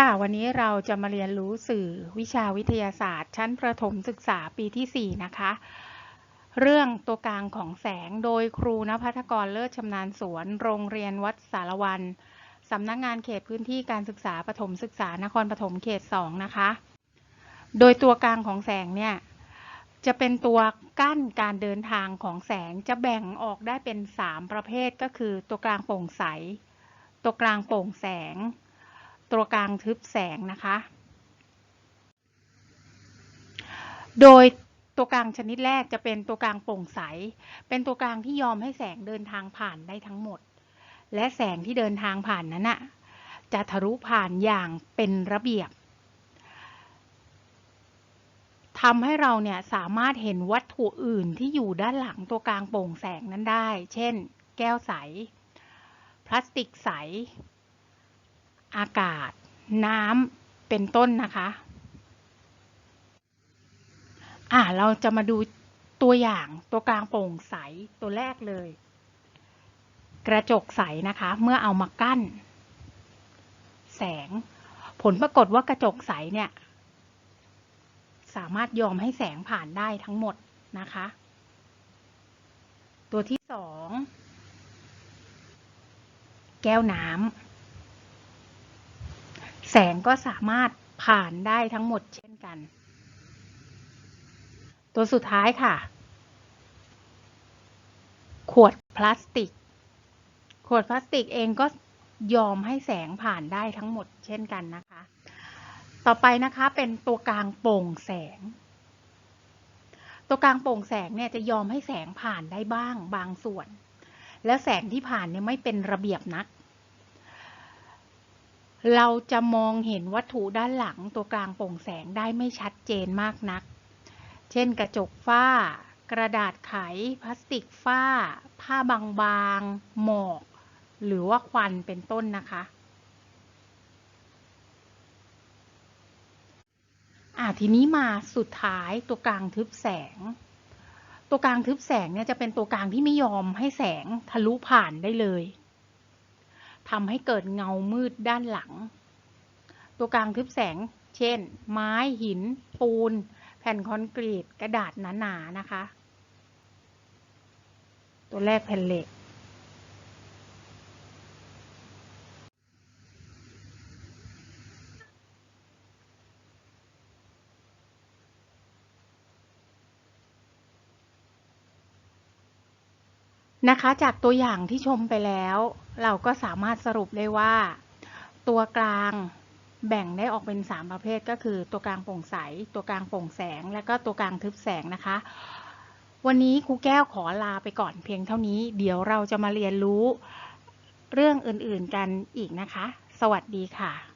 ค่ะ วันนี้เราจะมาเรียนรู้สื่อวิชาวิทยาศาสตร์ ชั้นประถมศึกษาปีที่ 4 นะคะ เรื่องตัวกลางของแสงโดยครูณภัทรกรเลิศชำนาญสวน โรงเรียนวัดสารวันสำนักงานเขตพื้นที่การศึกษาประถมศึกษานครปฐมเขต 2 นะคะ โดยตัวกลางของแสงเนี่ย จะเป็นตัวกั้นการเดินทางของแสงจะแบ่งออกได้เป็น 3 ประเภทก็คือตัวกลางโปร่งใส ตัวกลางโปร่งแสง ตัวกลางทึบแสงนะคะ โดยตัวกลางชนิดแรกจะเป็นตัวกลางโปร่งใส เป็นตัวกลางที่ยอมให้แสงเดินทางผ่านได้ทั้งหมด และแสงที่เดินทางผ่านนั้นน่ะจะทะลุผ่านอย่างเป็นระเบียบทำให้เราเนี่ยสามารถเห็นวัตถุอื่นที่อยู่ด้านหลังตัวกลางโปร่งแสงนั้นได้ เช่น แก้วใส พลาสติกใส อากาศ น้ำเป็นต้นนะคะ อ่าเราจะมาดูตัวอย่างตัวกลางโปร่งใสตัวแรกเลย กระจกใสนะคะ เมื่อเอามากั้น แสง ผลปรากฏว่ากระจกใสเนี่ย สามารถยอมให้แสงผ่านได้ทั้งหมดนะคะ ตัวที่สองแก้วน้ำ สงก็สามารถผ่านได้ทั้งหมดเช่นกัน ตัวสุดท้ายค่ะ ขวดพลาสติก ขวดพลาสติกเองก็ยอมให้แสงผ่านได้ทั้งหมดเช่นกันนะคะ ต่อไปนะคะเป็นตัวกลางโปร่งแสง ตัวกลางโปร่งแสงเนี่ยจะยอมให้แสงผ่านได้บ้างบางส่วน แล้วแสงที่ผ่านเนี่ยไม่เป็นระเบียบนัก เราจะมองเห็นวัตถุด้านหลังตัวกลางโปร่งแสงได้ไม่ชัดเจนมากนัก เช่นกระจกฝ้า กระดาษไข พลาสติกฝ้า ผ้าบางๆ หมอก หรือว่าควันเป็นต้นนะคะ อ่าทีนี้มาสุดท้ายตัวกลางทึบแสง ตัวกลางทึบแสงเนี่ยจะเป็นตัวกลางที่ไม่ยอมให้แสงทะลุผ่านได้เลย ทำให้เกิดเงามืดด้านหลัง ตัวกลางทึบแสง เช่น ไม้หิน ปูน แผ่นคอนกรีต กระดาษหนาๆนะคะ ตัวแรกแผ่นเหล็ก นะคะ จากตัวอย่างที่ชมไปแล้ว เราก็สามารถสรุปได้ว่า ตัวกลางแบ่งได้ออกเป็น 3 ประเภทก็คือ ตัวกลางโปร่งใส ตัวกลางโปร่งแสง และก็ตัวกลางทึบแสงนะคะ วันนี้ครูแก้วขอลาไปก่อนเพียงเท่านี้ เดี๋ยวเราจะมาเรียนรู้เรื่องอื่นๆกันอีกนะคะ สวัสดีค่ะ